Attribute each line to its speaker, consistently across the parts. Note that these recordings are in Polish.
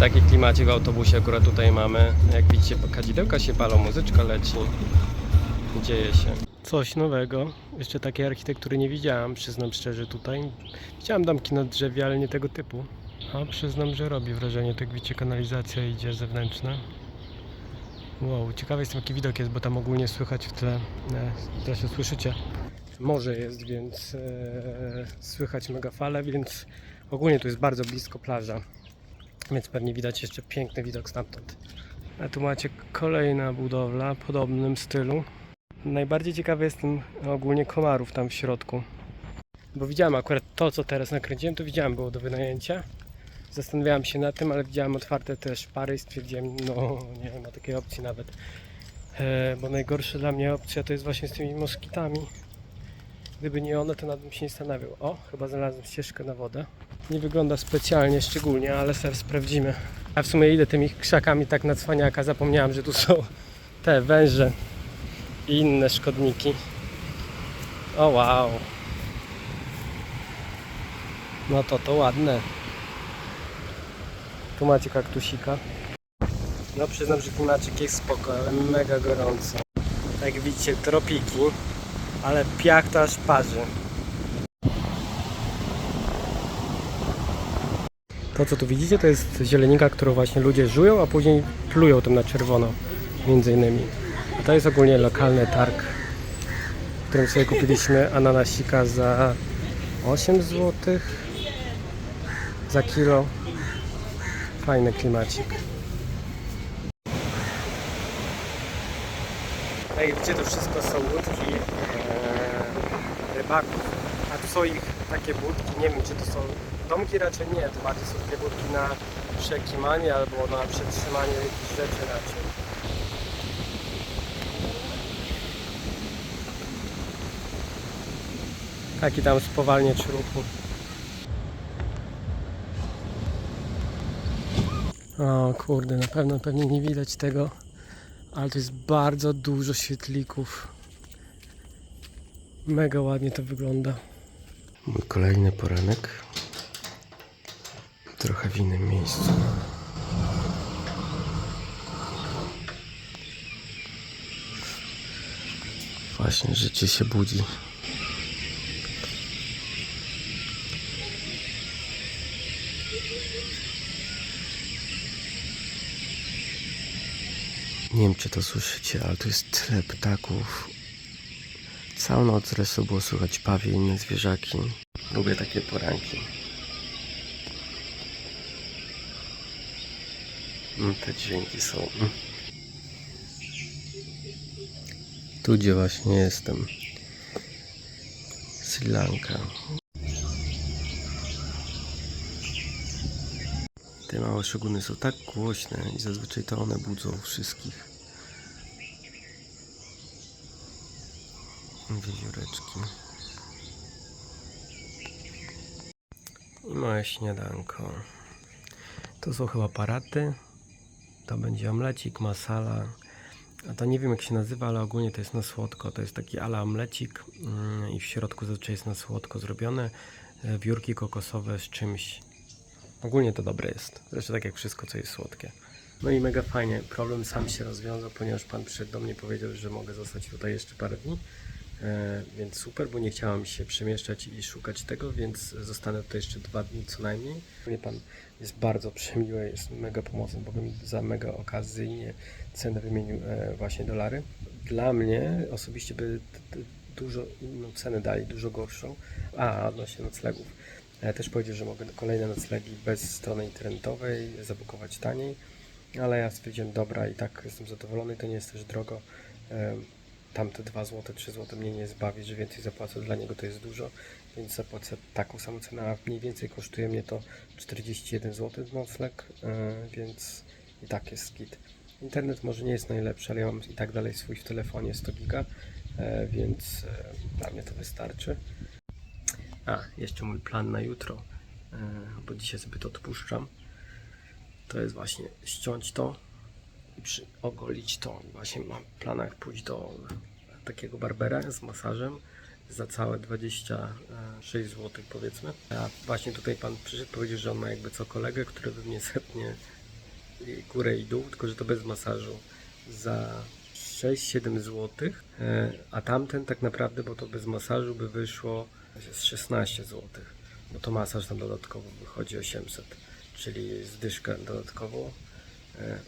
Speaker 1: Taki klimacik w autobusie akurat tutaj mamy. Jak widzicie, kadzidełka się palą, muzyczka leci. Dzieje się. Coś nowego. Jeszcze takiej architektury nie widziałam, przyznam szczerze tutaj. Widziałam domki na drzewie, ale nie tego typu. A przyznam, że robi wrażenie, tak widzicie, kanalizacja idzie zewnętrzna. Wow, ciekawy jestem jaki widok jest, bo tam ogólnie słychać w tle, e, teraz się słyszycie, morze jest, więc e, słychać mega fale, więc ogólnie tu jest bardzo blisko plaża, więc pewnie widać jeszcze piękny widok stamtąd. A tu macie kolejna budowla w podobnym stylu. Najbardziej ciekawy jestem ogólnie komarów tam w środku, bo widziałem akurat to, co teraz nakręciłem, to widziałem było do wynajęcia. Zastanawiałem się na tym, ale widziałem otwarte też pary i stwierdziłem, no nie ma takiej opcji nawet. E, bo najgorsza dla mnie opcja to jest właśnie z tymi moskitami. Gdyby nie one, to nawet bym się nie zastanawiał. O, chyba znalazłem ścieżkę na wodę. Nie wygląda specjalnie szczególnie, ale sobie sprawdzimy. A w sumie idę tymi krzakami tak na cwaniaka, zapomniałem, że tu są te węże i inne szkodniki. O wow. No to to ładne. Tu macie kaktusika. No przyznam, że klimaczyk jest spoko, ale mega gorąco. Tak jak widzicie, tropiki, ale piach to aż parzy. To co tu widzicie to jest zielenika, którą właśnie ludzie żują, a później plują tym na czerwono między innymi. A to jest ogólnie lokalny targ, w którym sobie kupiliśmy ananasika za 8 zł za kilo. Fajny klimacik. Jak widzicie, to wszystko są łódki e, rybaków. A tu są ich takie budki, nie wiem czy to są domki, raczej nie, to bardziej są takie budki na przekimanie albo na przetrzymanie jakichś rzeczy raczej. Taki tam spowalniacz ruchu. O kurde, na pewno pewnie nie widać tego, ale to jest bardzo dużo świetlików. Mega ładnie to wygląda. Mój kolejny poranek. Trochę w innym miejscu. Właśnie życie się budzi. Nie wiem, czy to słyszycie, ale tu jest tyle ptaków. Całą noc zresztą było słychać pawie i inne zwierzaki. Lubię takie poranki. Mm, Te dźwięki są. mm. Tu, gdzie właśnie jestem. Sri Lanka. Te małe szoguny są tak głośne i zazwyczaj to one budzą wszystkich. Wiewióreczki. I moje śniadanko. To są chyba paraty. To będzie omlecik, masala. A to nie wiem jak się nazywa, ale ogólnie to jest na słodko. To jest taki ala omlecik mm, i w środku zazwyczaj jest na słodko zrobione. E, Wiórki kokosowe z czymś Ogólnie to dobre jest. Zresztą tak jak wszystko, co jest słodkie. No i mega fajnie. Problem sam się rozwiązał, ponieważ pan przyszedł do mnie powiedział, że mogę zostać tutaj jeszcze parę dni. E, więc super, bo nie chciałam się przemieszczać i szukać tego, więc zostanę tutaj jeszcze dwa dni co najmniej. Mnie pan jest bardzo przemiły, jest mega pomocny, bo mi za mega okazyjnie cenę wymienił e, właśnie dolary. Dla mnie osobiście by dużo inną cenę dali, dużo gorszą. A, odnośnie noclegów. Też powiedział, że mogę kolejne noclegi bez strony internetowej zabukować taniej, ale ja stwierdziłem, dobra, i tak jestem zadowolony, to nie jest też drogo. Tamte 2 zł, 3 zł mnie nie zbawi, że więcej zapłacę, dla niego to jest dużo, więc zapłacę taką samą cenę, a mniej więcej kosztuje mnie to 41 zł nocleg, e, więc i tak jest git. Internet może nie jest najlepszy, ale ja mam i tak dalej swój w telefonie 100 giga, e, więc e, dla mnie to wystarczy. A, jeszcze mój plan na jutro, e, bo dzisiaj sobie to odpuszczam. To jest właśnie ściąć to i przy, ogolić to. Właśnie mam w planach pójść do takiego barbera z masażem za całe 26 zł powiedzmy. A właśnie tutaj pan przyszedł, powiedział, że on ma jakby co kolegę, który by mnie setnie górę i dół, tylko że to bez masażu za 6-7 zł, e, a tamten tak naprawdę, bo to bez masażu by wyszło z 16 zł, bo to masaż tam dodatkowo wychodzi 800, czyli zdyszkę dodatkową. E,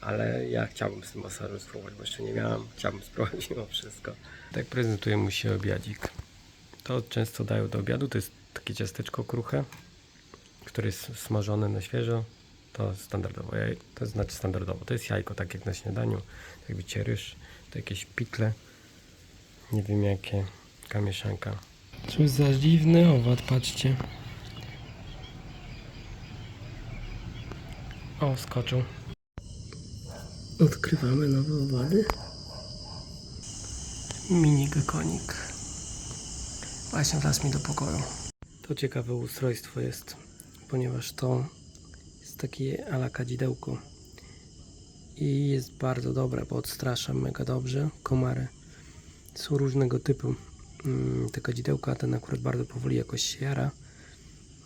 Speaker 1: ale ja chciałbym z tym masażem spróbować, bo jeszcze nie miałam. Chciałbym spróbować mimo wszystko. Tak prezentuje mu się obiadzik. To często dają do obiadu. To jest takie ciasteczko kruche, które jest smażone na świeżo. To standardowo. To znaczy standardowo. To jest jajko, tak jak na śniadaniu. Tak widzicie, ryż, to jakieś pikle. Nie wiem jakie. Taka mieszanka. Cóż za dziwny owad, patrzcie. O, skoczył. Odkrywamy nowe owady. Mini gekonik. Właśnie wlazł mi do pokoju. To ciekawe ustrojstwo jest, ponieważ to jest takie ala kadzidełko. I jest bardzo dobre, bo odstrasza mega dobrze komary. Są różnego typu te kadzidełka, ten akurat bardzo powoli jakoś się jara.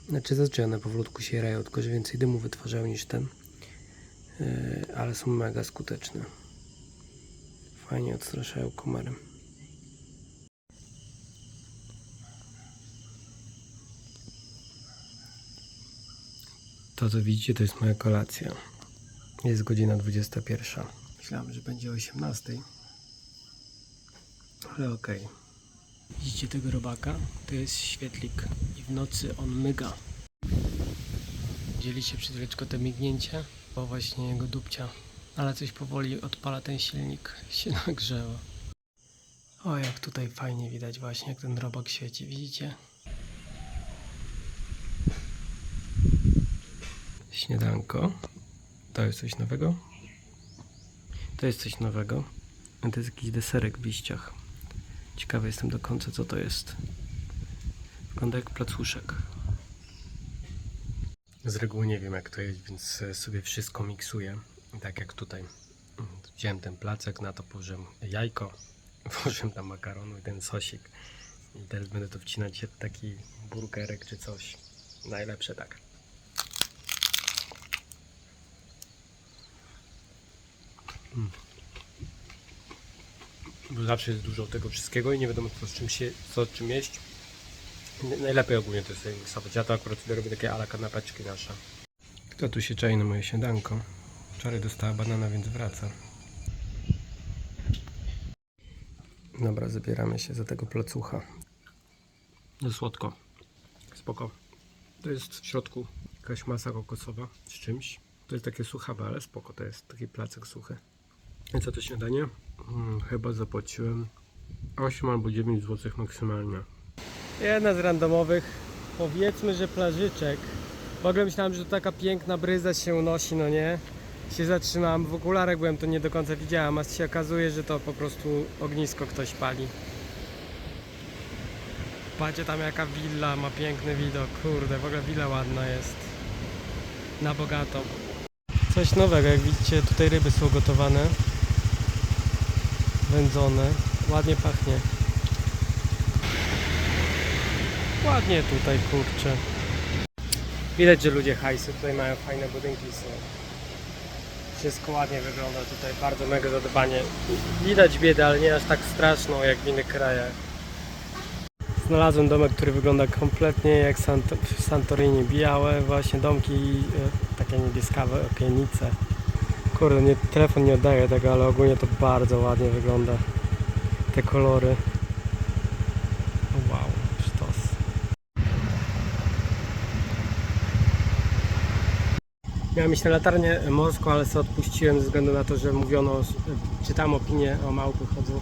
Speaker 1: Znaczy zazwyczaj one powolutku się jarają, tylko że więcej dymu wytwarzają niż ten. Yy, ale są mega skuteczne. Fajnie odstraszają komary. To co widzicie to jest moja kolacja. Jest godzina 21. Myślałem, że będzie o 18. Ale okej. Widzicie tego robaka? To jest świetlik i w nocy on myga. Widzieliście przed chwileczką to mignięcie? Bo właśnie jego dupcia. Ale coś powoli odpala ten silnik. Się nagrzewa. O, jak tutaj fajnie widać właśnie, jak ten robak świeci. Widzicie? Śniadanko. To jest coś nowego. To jest coś nowego. To jest jakiś deserek w liściach. Ciekawy jestem do końca, co to jest. Wygląda jak placuszek. Z reguły nie wiem jak to jest, więc sobie wszystko miksuję. Tak jak tutaj. Wziąłem ten placek, na to położyłem jajko, włożyłem tam makaronu i ten sosik. I teraz będę to wcinać w taki burgerek czy coś. Najlepsze tak. Mm. Bo zawsze jest dużo tego wszystkiego i nie wiadomo co z czym się, co z czym jeść. Najlepiej ogólnie to jest sobie miksować. Ja to akurat sobie robię takie ala kanapeczki nasze. Kto tu się czai na moje śniadanko? Wczoraj dostała banana, więc wraca. Dobra, zabieramy się za tego placucha. No słodko. Spoko. To jest w środku jakaś masa kokosowa z czymś. To jest takie suchawe, ale spoko. To jest taki placek suchy. I co to śniadanie? Hmm, chyba zapłaciłem 8 albo 9 zł maksymalnie. Jedna z randomowych, powiedzmy, że plażyczek. W ogóle myślałem, że to taka piękna bryza się unosi, no nie? Się zatrzymałem, w okularach byłem, to nie do końca widziałem, a się okazuje, że to po prostu ognisko ktoś pali. Patrzcie tam jaka willa, ma piękny widok, kurde, w ogóle willa ładna jest. Na bogato. Coś nowego, jak widzicie, tutaj ryby są gotowane. Wędzone. Ładnie pachnie. Ładnie tutaj, kurczę. Widać, że ludzie hajsy tutaj mają fajne budynki. Wszystko ładnie wygląda tutaj, bardzo mega zadbanie. Widać biedę, ale nie aż tak straszną jak w innych krajach. Znalazłem domek, który wygląda kompletnie jak w Santorini. Białe właśnie domki, e, takie niebieskawe okienice. Kurde, nie, telefon nie oddaje tego, ale ogólnie to bardzo ładnie wygląda. Te kolory. Wow, sztos. Miałem iść na latarnię morską, ale sobie odpuściłem ze względu na to, że mówiono, czytam opinię o małpy chodzą,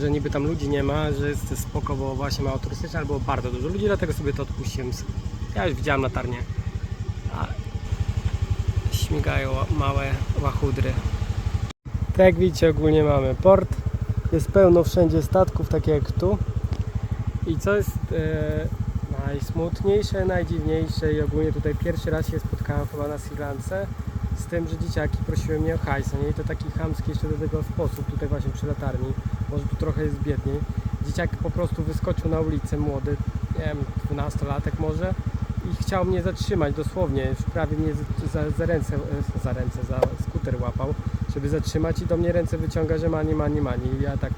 Speaker 1: że niby tam ludzi nie ma, że jest spoko, bo właśnie mało turystyczne, ale było bardzo dużo ludzi, dlatego sobie to odpuściłem. Ja już widziałem latarnię, a śmigają małe łachudry. Tak jak widzicie ogólnie mamy port, jest pełno wszędzie statków, takie jak tu. I co jest e, najsmutniejsze, najdziwniejsze i ogólnie tutaj pierwszy raz się spotkałem chyba na Sri Lance z tym, że dzieciaki prosiły mnie o hajs, nie? I to taki chamski jeszcze do tego sposób tutaj właśnie przy latarni, może tu trochę jest biedniej. Dzieciak po prostu wyskoczył na ulicę, młody, nie wiem, 12-latek może i chciał mnie zatrzymać dosłownie, już prawie mnie za, za, ręce, e, za ręce, za skuter łapał, żeby zatrzymać i do mnie ręce wyciąga, że mani, mani, mani. I ja tak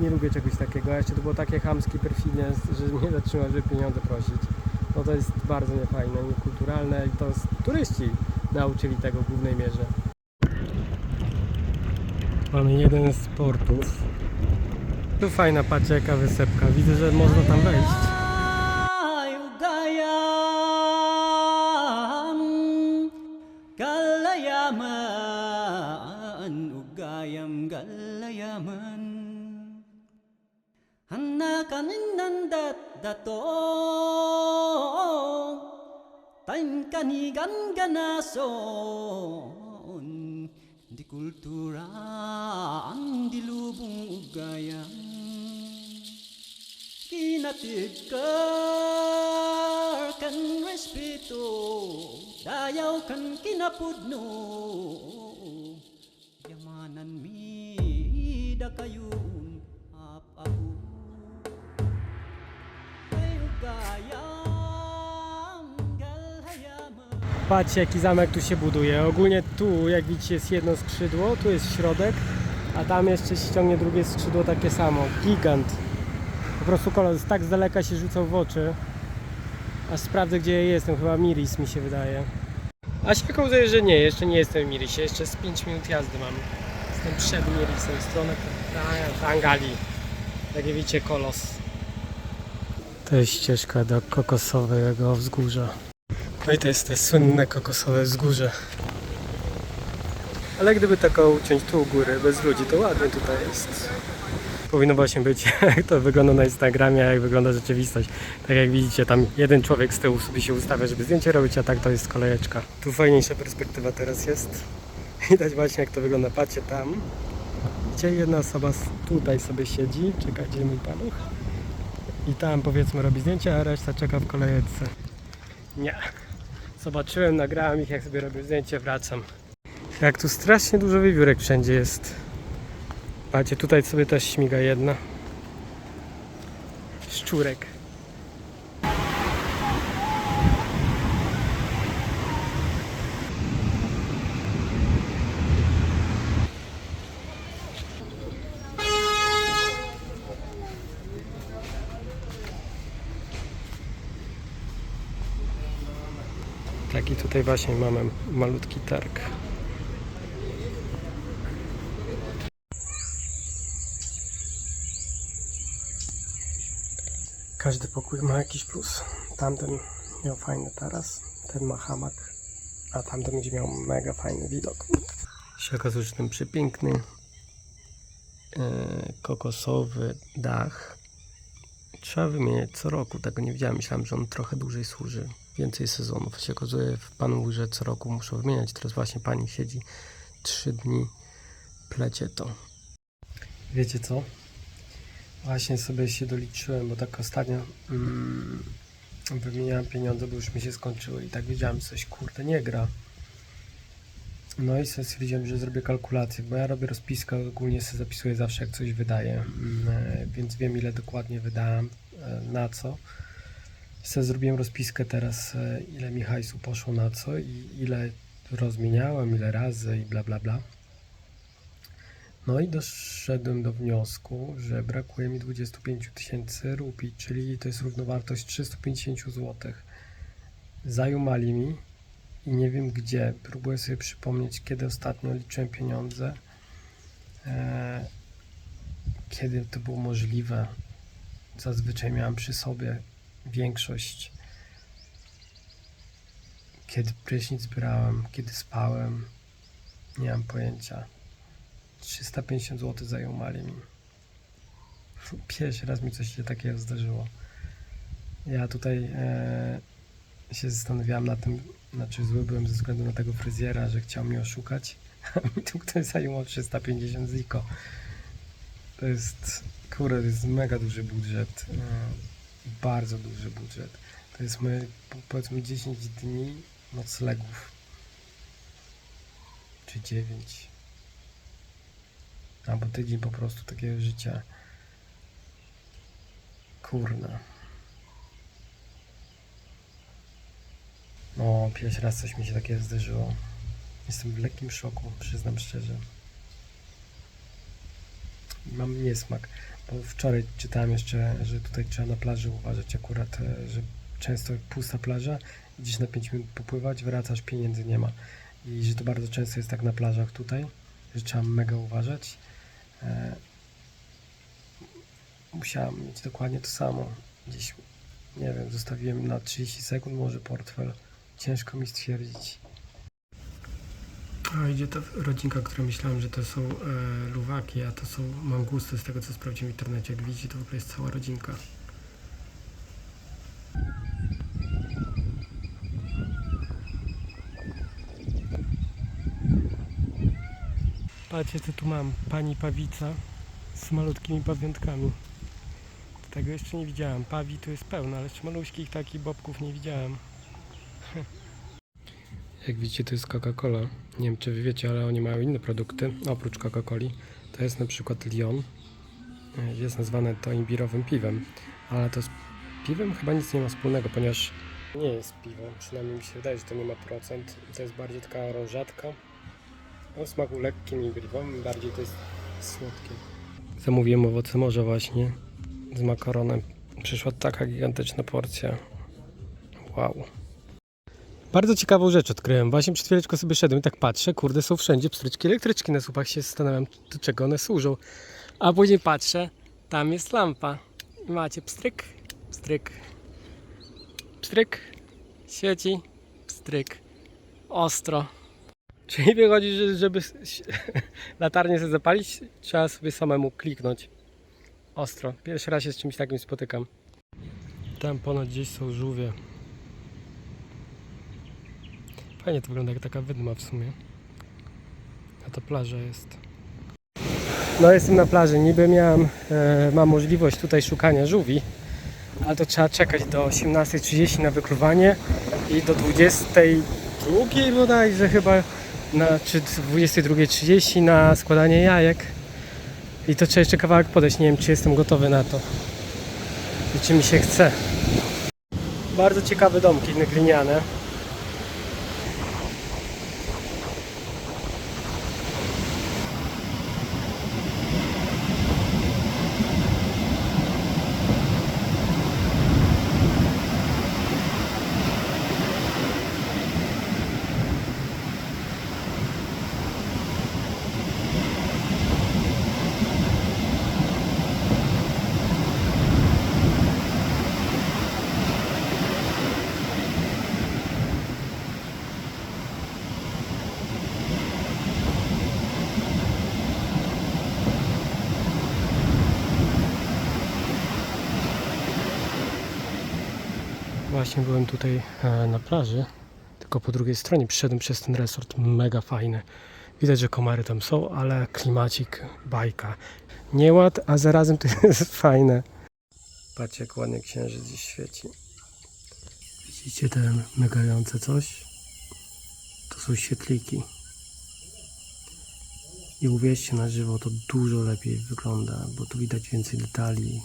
Speaker 1: nie lubię czegoś takiego, a jeszcze to było takie chamskie, perfidnie, że mnie zatrzymał, żeby pieniądze prosić. No to jest bardzo niefajne, niekulturalne i to turyści nauczyli tego w głównej mierze. Mamy jeden z portów. Tu fajna patrzcie jaka wysepka. Widzę, że można tam wejść.
Speaker 2: 中なんだだと Time kanigan ganason Di kultura ang dilubong ugayang Kinatid ka kan respeto. Dayaw kan kinapudno.
Speaker 1: Patrzcie jaki zamek tu się buduje. Ogólnie tu jak widzicie jest jedno skrzydło, tu jest środek, a tam jeszcze ściągnie drugie skrzydło takie samo. Gigant. Po prostu kolor tak z daleka się rzucał w oczy. Aż sprawdzę gdzie ja jestem, chyba Miris mi się wydaje. A się okazuje, że nie, jeszcze nie jestem w Mirisie, jeszcze z 5 minut jazdy mam. Jestem przed Mirisem, w stronę Ta- Tangali. Jak widzicie kolos. To jest ścieżka do kokosowego wzgórza. No i to jest te słynne kokosowe wzgórze. Ale gdyby taką uciąć tu u góry, bez ludzi, to ładnie tutaj jest. Powinno właśnie być, jak to wygląda na Instagramie, a jak wygląda rzeczywistość. Tak jak widzicie, tam jeden człowiek z tyłu sobie się ustawia, żeby zdjęcie robić, a tak to jest kolejeczka. Tu fajniejsza perspektywa teraz jest. Widać właśnie jak to wygląda. Patrzcie tam, gdzie jedna osoba tutaj sobie siedzi, czeka gdzie mój paluch. I tam powiedzmy robi zdjęcia, a reszta czeka w kolejce. Nie. Zobaczyłem, nagrałem ich, jak sobie robię zdjęcie, wracam. Jak tu strasznie dużo wiewiórek wszędzie jest. Patrzcie, tutaj sobie też śmiga jedna. Szczurek. Taki tutaj właśnie mamy malutki targ. Każdy pokój ma jakiś plus. Tamten miał fajny taras, ten ma hamak, a tamten będzie miał mega fajny widok. Się okazuje, że ten przepiękny e, kokosowy dach trzeba wymieniać co roku. Tego nie wiedziałem. Myślałem, że on trochę dłużej służy. Więcej sezonów. Się okazuje, pan mówi, że co roku muszą wymieniać. Teraz właśnie pani siedzi trzy dni, plecie to. Wiecie co? Właśnie sobie się doliczyłem, bo tak ostatnio mm, wymieniałem pieniądze, bo już mi się skończyły i tak wiedziałem, coś kurde nie gra. No i sobie stwierdziłem, że zrobię kalkulację, bo ja robię rozpiskę, ogólnie sobie zapisuję zawsze jak coś wydaję, mm, e, więc wiem ile dokładnie wydałem, e, na co. Sobie zrobiłem rozpiskę teraz, e, ile mi hajsu poszło na co i ile rozmieniałem, ile razy i bla bla bla. No i doszedłem do wniosku, że brakuje mi 25 tysięcy rupii, czyli to jest równowartość 350 zł. Zajumali mi i nie wiem gdzie. Próbuję sobie przypomnieć, kiedy ostatnio liczyłem pieniądze. Eee, kiedy to było możliwe. Zazwyczaj miałem przy sobie większość. Kiedy prysznic brałem, kiedy spałem. Nie mam pojęcia. 350 zł zajumali mi. Pierwszy raz mi coś się takiego zdarzyło. Ja tutaj e, się zastanawiałem na tym, znaczy zły byłem ze względu na tego fryzjera, że chciał mnie oszukać, a mi tu ktoś zajmował 350 ziko. To jest, kurde, to jest mega duży budżet. E, bardzo duży budżet. To jest po- powiedzmy 10 dni noclegów. Czy 9 albo tydzień po prostu takiego życia. Kurna. No, pierwszy raz coś mi się takiego zdarzyło. Jestem w lekkim szoku, przyznam szczerze. Mam niesmak, wczoraj czytałem jeszcze, że tutaj trzeba na plaży uważać akurat, e, że często pusta plaża, idziesz na 5 minut popływać, wracasz, pieniędzy nie ma. I że to bardzo często jest tak na plażach tutaj, że trzeba mega uważać. E, musiałem mieć dokładnie to samo. Gdzieś, nie wiem, zostawiłem na 30 sekund może portfel. Ciężko mi stwierdzić. A idzie ta rodzinka, która myślałem, że to są e, luwaki, a to są mangusty z tego co sprawdziłem w internecie. Jak widzicie, to w ogóle jest cała rodzinka. Patrzcie co tu mam, pani pawica z malutkimi pamiątkami. Tego jeszcze nie widziałem. Pawi tu jest pełno, ale jeszcze maluśkich takich bobków nie widziałem. Jak widzicie, to jest Coca-Cola. Nie wiem, czy wy wiecie, ale oni mają inne produkty oprócz Coca-Coli. To jest na przykład Lion. E, Jest nazwane to imbirowym piwem, ale to z piwem chyba nic nie ma wspólnego, ponieważ nie jest piwem. Przynajmniej mi się wydaje, że to nie ma procent. To jest bardziej taka orążatka. O smaku lekkim imbirowym, bardziej to jest słodkie. Zamówiłem owoce morza właśnie z makaronem. Przyszła taka gigantyczna porcja. Wow. Bardzo ciekawą rzecz odkryłem. Właśnie przed chwileczką sobie szedłem i tak patrzę, kurde, są wszędzie pstryczki elektryczki na słupach. Się zastanawiam, do czego one służą. A później patrzę, tam jest lampa. Macie pstryk, pstryk, pstryk, świeci, pstryk, ostro. Czyli wychodzi, że żeby latarnię sobie zapalić, trzeba sobie samemu kliknąć. Ostro. Pierwszy raz się z czymś takim spotykam. Tam ponad gdzieś są żółwie. Fajnie to wygląda jak taka wydma w sumie. A to plaża jest. No jestem na plaży. Niby miałem, e, mam możliwość tutaj szukania żółwi, ale to trzeba czekać do 18.30 na wykluwanie i do 22.00 bodajże chyba, na, czy 22.30 na składanie jajek. I to trzeba jeszcze kawałek podejść. Nie wiem, czy jestem gotowy na to. I czy mi się chce. Bardzo ciekawe domki gliniane. Właśnie byłem tutaj e, na plaży, tylko po drugiej stronie przyszedłem przez ten resort, mega fajny. Widać, że komary tam są, ale klimacik, bajka. Nieład, a zarazem to jest fajne. Patrzcie, jak ładnie księżyc dziś świeci. Widzicie te migające coś? To są świetliki. I uwierzcie na żywo, to dużo lepiej wygląda, bo tu widać więcej detali.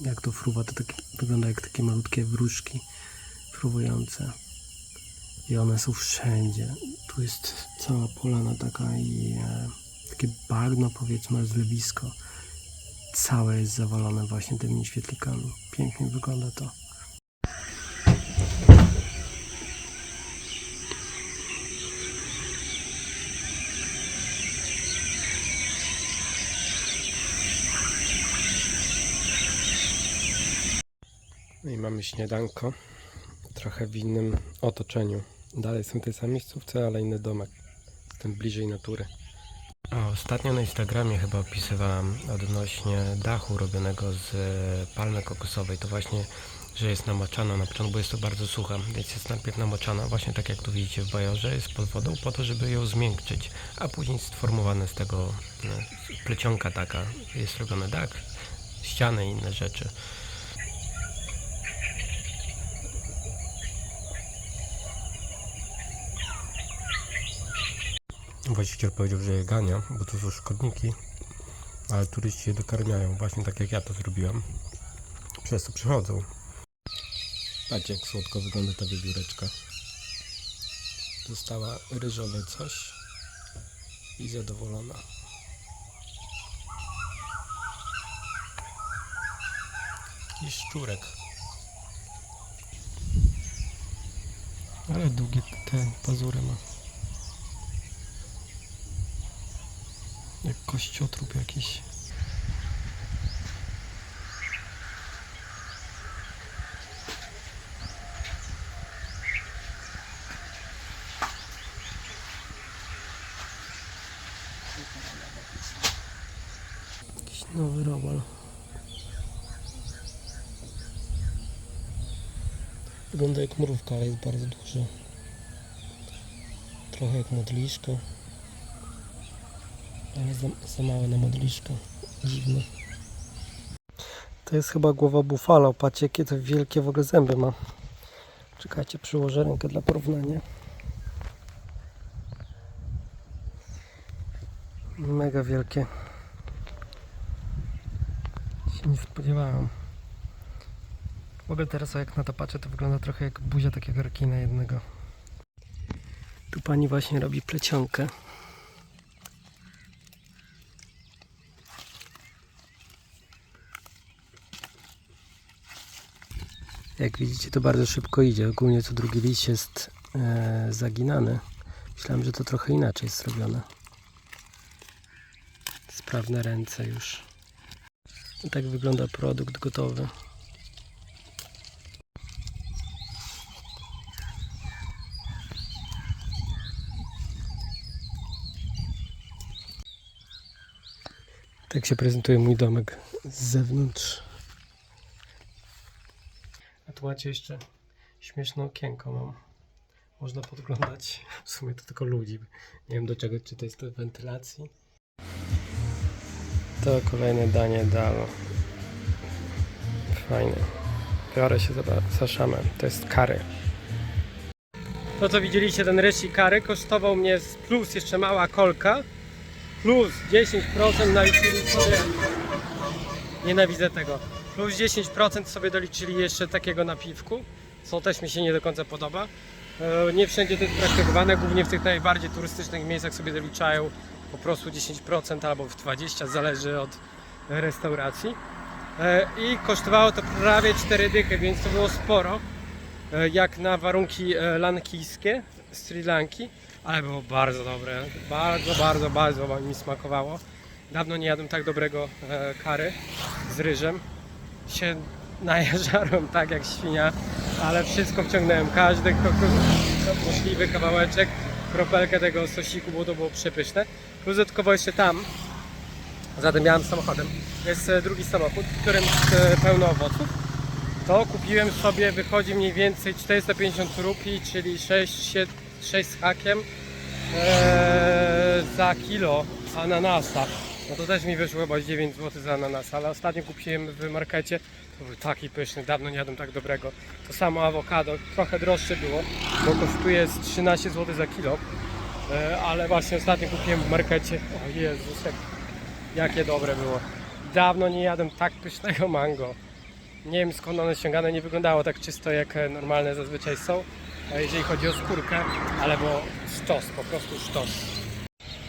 Speaker 1: Jak to fruwa, to takie, wygląda jak takie malutkie wróżki I one są wszędzie. Tu jest cała polana taka i e, takie bagno, powiedzmy, zlewisko. Całe jest zawalone właśnie tymi świetlikami. Pięknie wygląda to. No i mamy śniadanko. Trochę w innym otoczeniu. Dalej są te same miejscówce, ale inny domek. Jestem bliżej natury. Ostatnio na Instagramie chyba opisywałem odnośnie dachu robionego z e, palmy kokosowej. To właśnie, że jest namoczana na początku, bo jest to bardzo sucha, więc jest najpierw namoczana, właśnie tak jak tu widzicie w bajorze, jest pod wodą po to, żeby ją zmiękczyć, a później sformowane z tego no, plecionka taka jest robiony dach, ściany i inne rzeczy. Właściciel powiedział, że je gania, bo to są szkodniki, ale turyści je dokarmiają, właśnie tak jak ja to zrobiłem. Przez to przychodzą. Patrzcie jak słodko wygląda ta wiewióreczka. Dostała ryżowe coś i zadowolona. I szczurek. Ale długie te pazury ma. Jak kościotrup jakiś. Jakiś nowy robal. Wygląda jak mrówka, ale jest bardzo duży. Trochę jak modliszka. Ale za, za małe na modliszka. Dziwne. To jest chyba głowa bufalo. Patrzcie, jakie to wielkie w ogóle zęby ma. Czekajcie, przyłożę rękę dla porównania. Mega wielkie. Się nie spodziewałem. W ogóle teraz jak na to patrzę, to wygląda trochę jak buzia takiego rekina jednego. Tu pani właśnie robi plecionkę. Jak widzicie, to bardzo szybko idzie. Ogólnie co drugi liść jest e, zaginany. Myślałem, że to trochę inaczej jest zrobione. Sprawne ręce już. I tak wygląda produkt gotowy. Tak się prezentuje mój domek z zewnątrz. Tu macie jeszcze śmieszne okienko mam. Można podglądać. W sumie to tylko ludzi. Nie wiem do czego, czy to jest do wentylacji. To kolejne danie dalo. Fajne. Biorę się za, za szamę. To jest kary. To co widzieliście, ten ryż kary kosztował mnie plus jeszcze mała kolka. Plus 10% naliczyli sobie. Nienawidzę tego. Plus 10% sobie doliczyli jeszcze takiego napiwku, co też mi się nie do końca podoba. E, Nie wszędzie to jest praktykowane, głównie w tych najbardziej turystycznych miejscach sobie doliczają po prostu 10% albo w 20%, zależy od restauracji. E, I kosztowało to prawie 4 dychy, więc to było sporo, e, jak na warunki lankijskie, Sri Lanki, ale było bardzo dobre, bardzo, bardzo, bardzo mi smakowało. Dawno nie jadłem tak dobrego kary z ryżem. Się najeżarłem tak jak świnia, ale wszystko wciągnąłem, każdy możliwy kawałeczek, kropelkę tego sosiku, bo to było przepyszne. Plus dodatkowo jeszcze tam, za tym białym samochodem, jest e, drugi samochód, w którym jest pełno owoców. To kupiłem sobie, wychodzi mniej więcej 450 rupii, czyli 6, 7, 6 z hakiem e, za kilo ananasa. No to też mi wyszło chyba z 9 zł za ananasa, ale ostatnio kupiłem w markecie. To był taki pyszny, dawno nie jadłem tak dobrego. To samo awokado, trochę droższe było, bo kosztuje z 13 zł za kilo. E, ale właśnie ostatnio kupiłem w markecie. O Jezus, jak, jakie dobre było. Dawno nie jadłem tak pysznego mango. Nie wiem skąd one ściągane, nie wyglądało tak czysto jak normalne zazwyczaj są, e, jeżeli chodzi o skórkę, ale było sztos, po prostu sztos.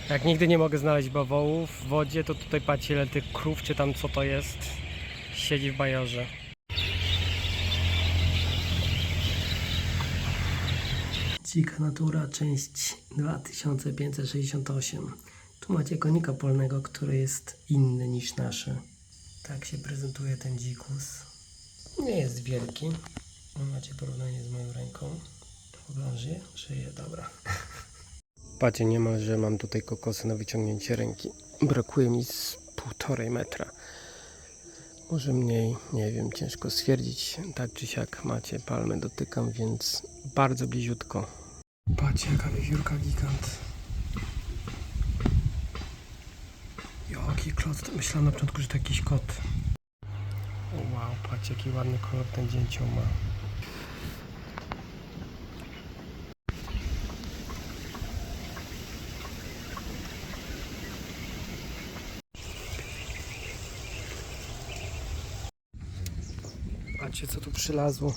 Speaker 1: Jak nigdy nie mogę znaleźć bawołów w wodzie, to tutaj patrzcie tych krów, czy tam co to jest, siedzi w bajorze. Dzika natura, część 2568. Tu macie konika polnego, który jest inny niż nasze. Tak się prezentuje ten dzikus. Nie jest wielki. Macie porównanie z moją ręką. Żyje? Żyje, dobra. Patrzcie, niemal, że mam tutaj kokosy na wyciągnięcie ręki. Brakuje mi z półtorej metra. Może mniej, nie wiem, ciężko stwierdzić. Tak czy siak macie palmę, dotykam, więc bardzo bliziutko. Patrzcie, jaka wiewiórka gigant. Jaki kloc. Myślałem na początku, że to jakiś kot. Wow, patrzcie, jaki ładny kolor ten dzięcioł ma. Zobaczcie, co tu przylazło.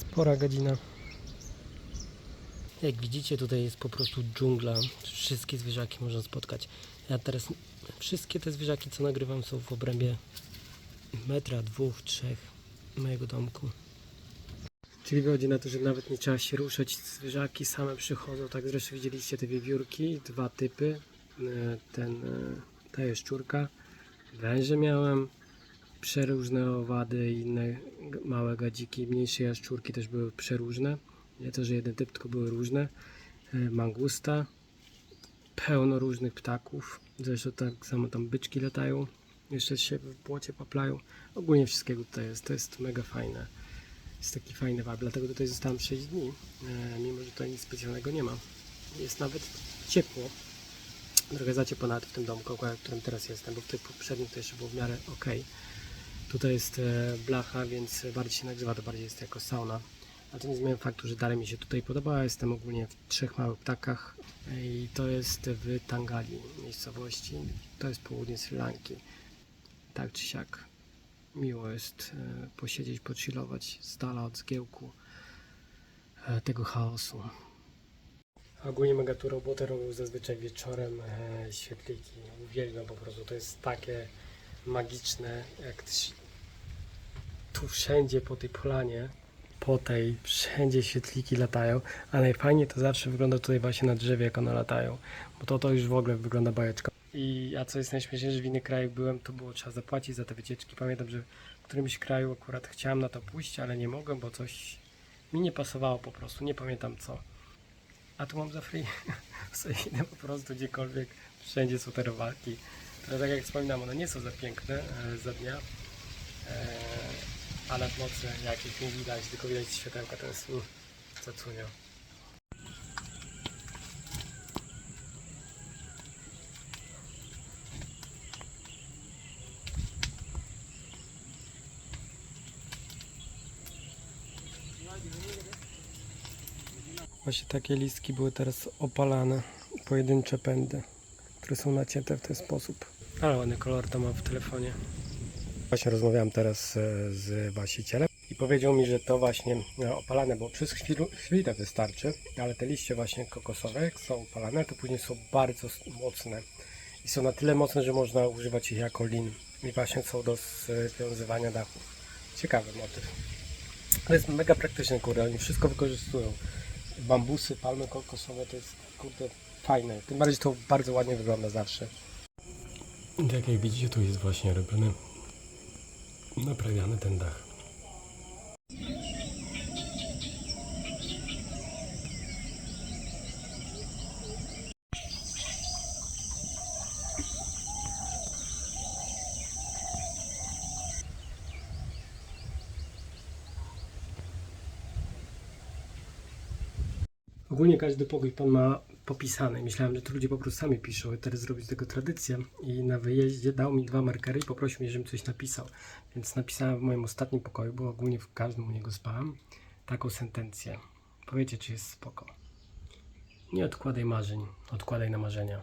Speaker 1: Spora godzina. Jak widzicie, tutaj jest po prostu dżungla. Wszystkie zwierzaki można spotkać. Ja teraz wszystkie te zwierzaki, co nagrywam, są w obrębie metra, dwóch, trzech mojego domku. Czyli wychodzi na to, że nawet nie trzeba się ruszać, zwierzaki same przychodzą. Tak zresztą widzieliście te wiewiórki, dwa typy. E, Ten, e, ta jaszczurka. Węże miałem, przeróżne owady i inne małe gadziki, mniejsze jaszczurki też były przeróżne. Nie to, że jeden typ, tylko były różne. E, Mangusta, pełno różnych ptaków. Zresztą tak samo tam byczki latają. Jeszcze się w błocie paplają. Ogólnie wszystkiego tutaj jest. To jest mega fajne. Jest taki fajny vibe. Dlatego tutaj zostałem 6 dni. E, mimo, że tutaj nic specjalnego nie ma. Jest nawet ciepło. Trochę za ciepło nawet w tym domku, w którym teraz jestem, bo w tych poprzednich to jeszcze było w miarę ok. Tutaj jest e, blacha, więc bardziej się nagrzewa, to bardziej jest jako sauna. Ale to nie zmienia faktu, że dalej mi się tutaj podoba. Jestem ogólnie w trzech małych ptakach e, i to jest w Tangali miejscowości. To jest południe Sri Lanki. Tak czy siak. Miło jest e, posiedzieć, pochillować z dala od zgiełku e, tego chaosu. Ogólnie mega tu robotę robił zazwyczaj wieczorem e, świetliki. Uwielbiam po prostu. To jest takie magiczne, jak tu wszędzie po tej polanie, po tej, wszędzie świetliki latają, a najfajniej to zawsze wygląda tutaj właśnie na drzewie, jak one latają, bo to to już w ogóle wygląda bajeczka. I a co jest najśmieszniejsze, że w innych krajach byłem, to było trzeba zapłacić za te wycieczki. Pamiętam, że w którymś kraju akurat chciałem na to pójść, ale nie mogłem, bo coś mi nie pasowało po prostu, nie pamiętam co. A tu mam za free. Sobie idę po prostu gdziekolwiek, wszędzie są te rowerki. Które tak jak wspominam, one nie są za piękne e, za dnia, e, ale w nocy nie widać, tylko widać światełka, jest mm, co cudnia. Właśnie takie listki były teraz opalane, pojedyncze pędy, które są nacięte w ten sposób. Ale ładny kolor to mam w telefonie. Właśnie rozmawiałem teraz e, z właścicielem i powiedział mi, że to właśnie e, opalane, bo przez chwilę, chwilę wystarczy, ale te liście właśnie kokosowe, jak są opalane, to później są bardzo mocne i są na tyle mocne, że można używać ich jako lin i właśnie są do związywania dachów. Ciekawy motyw. To jest mega praktyczne, kurde, oni wszystko wykorzystują. Bambusy, palmy kokosowe, to jest kurde fajne. Tym bardziej to bardzo ładnie wygląda zawsze. Tak jak widzicie, tu jest właśnie robiony, naprawiany ten dach. Ogólnie każdy pokój pan ma popisany. Myślałem, że to ludzie po prostu sami piszą. I teraz zrobić tego tradycję. I na wyjeździe dał mi dwa markery i poprosił mnie, żebym coś napisał. Więc napisałem w moim ostatnim pokoju, bo ogólnie w każdym u niego spałem, taką sentencję. Powiecie, czy jest spoko. Nie odkładaj marzeń, odkładaj na marzenia.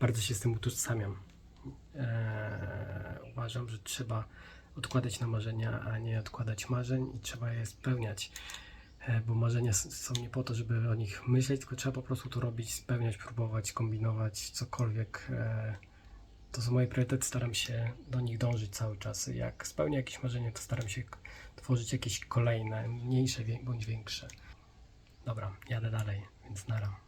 Speaker 1: Bardzo się z tym utożsamiam. Eee, uważam, że trzeba odkładać na marzenia, a nie odkładać marzeń i trzeba je spełniać. E, bo marzenia są nie po to, żeby o nich myśleć, tylko trzeba po prostu to robić, spełniać, próbować, kombinować, cokolwiek. e, To są moje priorytety, staram się do nich dążyć cały czas. Jak spełnię jakieś marzenie, to staram się tworzyć jakieś kolejne, mniejsze bądź większe. Dobra, jadę dalej, więc nara.